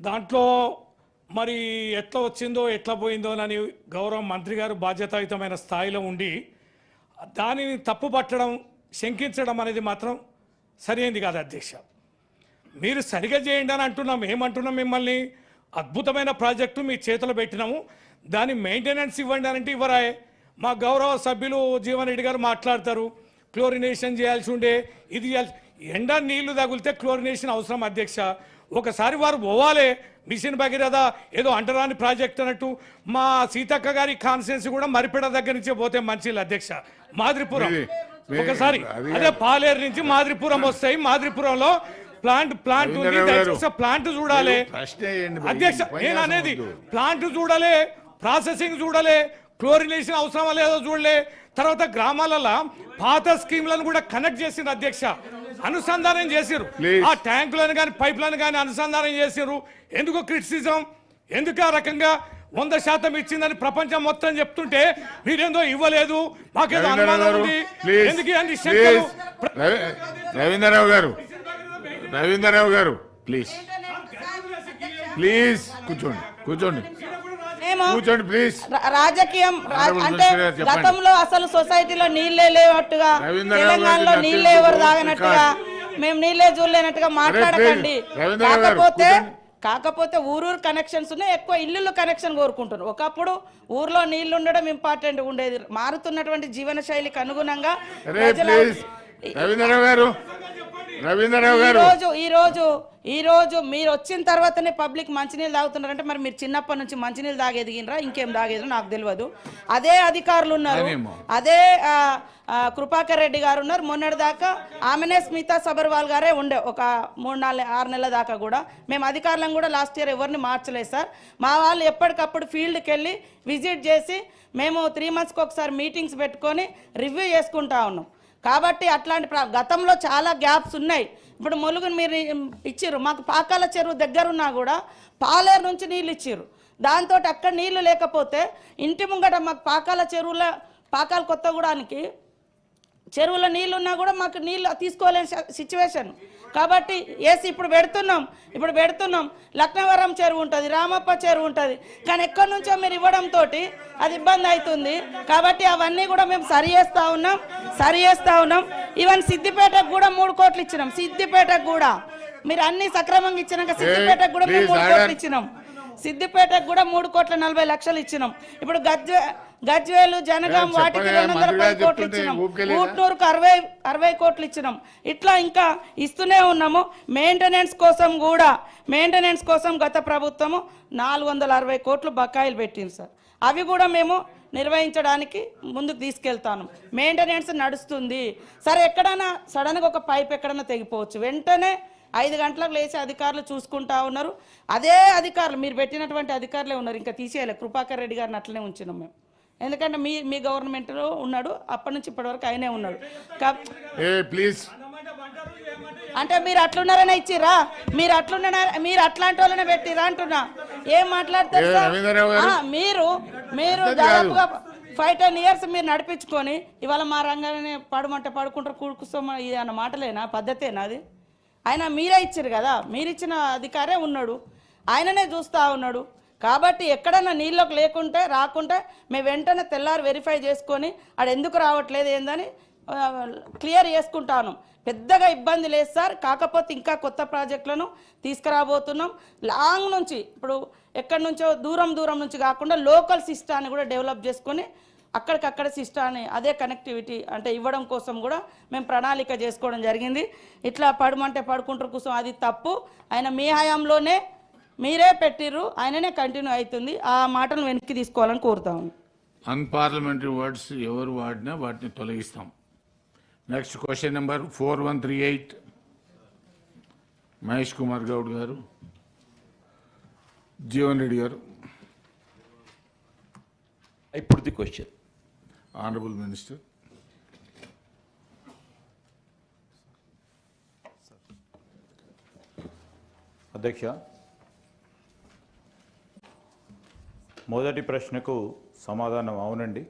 దాంట్లో మరి ఎట్లా వచ్చిందో ఎట్లా పోయిందో అని గౌరవ మంత్రి గారు బాధ్యతాయుతమైన స్థాయిలో ఉండి దానిని తప్పు పట్టడం శంకించడం అనేది మాత్రం సరైనది కాదు అధ్యక్ష. మీరు సరిగా చేయండి అని అంటున్నాం ఏమంటున్నాం మిమ్మల్ని? అద్భుతమైన ప్రాజెక్టు మీ చేతిలో పెట్టినాము దాని మెయింటెనెన్స్ ఇవ్వండి అని అంటే ఇవ్వరాయే. మా గౌరవ సభ్యులు జీవన్ రెడ్డి గారు మాట్లాడతారు. క్లోరినేషన్ చేయాల్సి ఉండే ఇది ఎండ నీళ్ళు తగిలితే క్లోరినేషన్ అవసరం అధ్యక్ష. ఒకసారి వారు పోవాలి. మిషన్ భగీరథ ఏదో అంటరాని ప్రాజెక్ట్ అన్నట్టు. మా సీతక్క గారి కాన్స్టిట్యున్సీ కూడా మరిపెడ దగ్గర నుంచే పోతే మంచిది అధ్యక్ష. మాదిరిపురం. ఒకసారి అది- పాలేరు నుంచి మాదిరిపురం వస్తాయి. మాదిరిపురంలో ప్లాంట్ ప్లాంట్ ఉంది. ప్లాంట్ చూడాలి. అధ్యక్ష నేను అనేది. ప్లాంట్ చూడాలి. ప్రాసెసింగ్ చూడాలి. క్లోరినేషన్ అవసరమా లేదో చూడలే. తర్వాత గ్రామాలలో పాత స్కీమ్లను కూడా కనెక్ట్ చేసిండ్రు అధ్యక్ష. అనుసంధానం చేసిరు. ఆ ట్యాంకులను కానీ పైప్లను కానీ అనుసంధానం చేసిరు ఎందుకు క్రిటిసిజం? ఎందుకు ఆ రకంగా వంద శాతం ఇచ్చిందని ప్రపంచం మొత్తం చెప్తుంటే మీరేందో ఇవ్వలేదు. మాకేదో అనుమానం ఉంది. ఎందుకు రవీంద్రరావు గారు రవీంద్రరావు గారు ప్లీజ్. ప్లీజ్ కూర్చోండి కూర్చోండి. మేము రాజకీయం అంటే. గతంలో అసలు సొసైటీలో నీళ్ళే రవీంద్రరావు తెలంగాణలో నీళ్ళే ఎవరు తాగనట్టుగా మేము నీళ్ళే చూడలేనట్టుగా మాట్లాడకండి. కాకపోతే. కాకపోతే ఊరూరు కనెక్షన్స్ ఉన్నాయి ఎక్కువ ఇల్లు కనెక్షన్ కోరుకుంటున్నారు. ఒకప్పుడు ఊర్లో నీళ్ళు ఉండడం ఇంపార్టెంట్ ఉండేది. మారుతున్నటువంటి జీవన శైలికి అనుగుణంగా రవీంద్రరావు గారు రవీంద్రరావు ఈ గారు రోజు ఈ రోజు ఈ రోజు మీరు వచ్చిన తర్వాతనే పబ్లిక్ మంచినీళ్ళు తాగుతున్నారంటే మరి మీరు చిన్నప్పటి నుంచి మంచినీళ్ళు తాగెదిగినరా ఇంకేం తాగేదో నాకు తెలియదు. అదే అధికారులు ఉన్నారు. అదే కృపాకర్ రెడ్డి గారు ఉన్నారు. మొన్నటి దాకా ఆమెనే స్మితా సబర్వాల్ గారే ఉండే. ఒక మూడు నాలుగు ఆరు నెలల దాకా కూడా. మేము అధికారులను కూడా లాస్ట్ ఇయర్ ఎవరిని మార్చలేదు సార్. మా వాళ్ళు ఎప్పటికప్పుడు ఫీల్డ్కి వెళ్ళి విజిట్ చేసి మేము త్రీ మంత్స్కి ఒకసారి మీటింగ్స్ పెట్టుకొని రివ్యూ చేసుకుంటా ఉన్నాం. కాబట్టి అట్లాంటి ప్ర- గతంలో చాలా గ్యాప్స్ ఉన్నాయి. ఇప్పుడు ములుగుని మీరు ఇచ్చారు మాకు పాకాల చెరువు దగ్గరున్నా కూడా పాలేరు నుంచి నీళ్ళు ఇచ్చారు దాంతో అక్కడ నీళ్ళు లేకపోతే ఇంటి ముంగట మాకు పాకాల చెరువుల పాకాల కొత్తగూడానికి చెరువులో నీళ్ళు ఉన్నా కూడా మాకు నీళ్ళు తీసుకోలేని సిచ్యువేషన్ కాబట్టి ఏసి ఇప్పుడు పెడుతున్నాం ఇప్పుడు పెడుతున్నాం. లక్నవరం చెరువు ఉంటుంది రామప్ప చెరువు ఉంటుంది. కానీ ఎక్కడి నుంచో మీరు ఇవ్వడంతో అది ఇబ్బంది అవుతుంది. కాబట్టి అవన్నీ కూడా మేము సరి చేస్తూ ఉన్నాం సరి చేస్తూ ఉన్నాం. ఈవెన్ సిద్దిపేటకు కూడా మూడు కోట్లు ఇచ్చినాం సిద్దిపేటకు కూడా. మీరు అన్ని సక్రమంగా ఇచ్చినాక సిద్దిపేటకు కూడా మేము మూడు. కోట్లు ఇచ్చినాం. సిద్దిపేటకు కూడా మూడు కోట్ల నలభై లక్షలు ఇచ్చినాం. ఇప్పుడు గజ్వే గజ్వేలు జనగాం వాటికి రెండు వందల పది కోట్లు ఇచ్చినాం? ఊట్నూరుకు అరవై అరవై కోట్లు ఇచ్చినాం. ఇట్లా ఇంకా ఇస్తూనే ఉన్నాము. మెయింటెనెన్స్ కోసం కూడా మెయింటెనెన్స్ కోసం గత ప్రభుత్వము నాలుగు వందల అరవై కోట్లు బకాయిలు పెట్టింది సార్. అవి కూడా మేము నిర్వహించడానికి ముందుకు తీసుకెళ్తాను. మెయింటెనెన్స్ నడుస్తుంది. సరే ఎక్కడైనా సడన్గా ఒక పైప్ ఎక్కడైనా తెగిపోవచ్చు. వెంటనే ఐదు గంటలకు లేచి అధికారులు చూసుకుంటా ఉన్నారు. అదే అధికారులు మీరు పెట్టినటువంటి అధికారులే ఉన్నారు. ఇంకా తీసేయాలి. కృపాకర్ రెడ్డి గారిని అట్లనే ఉంచినాం మేము. ఎందుకంటే మీ మీ గవర్నమెంట్లో ఉన్నాడు అప్పటి నుంచి ఇప్పటి వరకు ఆయనే ఉన్నాడు. ప్లీజ్. అంటే మీరు అట్లున్నారనే ఇచ్చిరా మీరు అట్లున్న మీరు అట్లాంటి వాళ్ళనే పెట్టిరా అంటున్నా. ఏం మాట్లాడతారు మీరు మీరు. దాదాపుగా ఫైవ్ టెన్ ఇయర్స్ మీరు నడిపించుకొని ఇవాళ మా రంగానే పడమంటే పడుకుంటారు కూడుకుస్తామా ఇది అన్న మాటలేనా? పద్ధతేనా అది? ఆయన మీరే ఇచ్చారు కదా? మీరు ఇచ్చిన అధికారే ఉన్నాడు. ఆయననే చూస్తూ ఉన్నాడు. కాబట్టి ఎక్కడన్నా నీళ్ళకి లేకుంటే రాకుంటే మేము వెంటనే తెల్లారి వెరిఫై చేసుకొని ఆడ ఎందుకు రావట్లేదు ఏందని క్లియర్ చేసుకుంటాను. పెద్దగా ఇబ్బంది లేదు సార్. కాకపోతే ఇంకా కొత్త ప్రాజెక్టులను తీసుకురాబోతున్నాం. లాంగ్ నుంచి ఇప్పుడు ఎక్కడి నుంచో దూరం దూరం నుంచి కాకుండా లోకల్ సిస్టాన్ని కూడా డెవలప్ చేసుకొని అక్కడికక్కడ సిస్టాన్ని అదే కనెక్టివిటీ అంటే ఇవ్వడం కోసం కూడా మేము ప్రణాళిక చేసుకోవడం జరిగింది. ఇట్లా పడమంటే పడుకుంటారు కోసం అది తప్పు. ఆయన మీ హయాంలోనే మీరే పెట్టిర్రు ఆయననే కంటిన్యూ అవుతుంది. ఆ మాటను వెనక్కి తీసుకోవాలని కోరుతాము అన్పార్లమెంటరీ వర్డ్స్ ఎవరు వాడినా వాటిని తొలగిస్తాం. Next question number four one three eight Mahesh Kumar Goud గారు. జీవన్ రెడ్డి గారు. put the question. Honourable minister అధ్యక్ష మొదటి ప్రశ్నకు సమాధానం అవునండి.